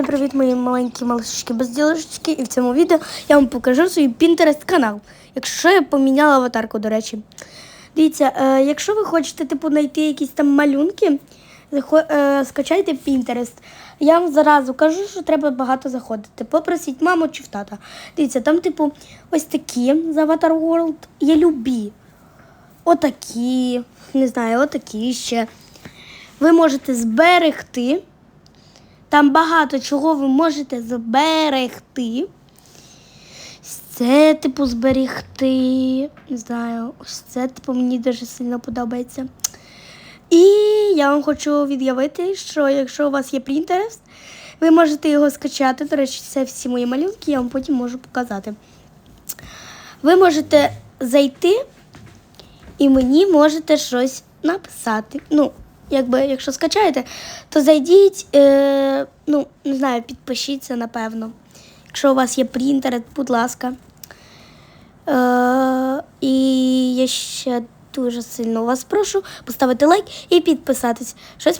Всім привіт, мої маленькі малышечки безділочки. І в цьому відео я вам покажу свій Pinterest канал. Якщо я поміняла аватарку, до речі. Дивіться, е, якщо ви хочете типу, знайти якісь там малюнки, е, скачайте Pinterest. Я вам зразу кажу, що треба багато заходити. Попросіть маму чи в тата. Дивіться, там, типу, ось такі з Avatar World є любі. Отакі, не знаю, отакі ще. Ви можете зберегти. Там багато чого ви можете зберегти. Це, типу, зберегти. Не знаю, ось це, типу, мені дуже сильно подобається. І я вам хочу від'явити, що якщо у вас є Pinterest, ви можете його скачати. До речі, це всі мої малюнки, я вам потім можу показати. Ви можете зайти і мені можете щось написати. Ну, якби, якщо скачаєте, то зайдіть, е, ну, не знаю, підпишіться, напевно. Якщо у вас є принтер, будь ласка. Е, і я ще дуже сильно вас прошу поставити лайк і підписатись. Щось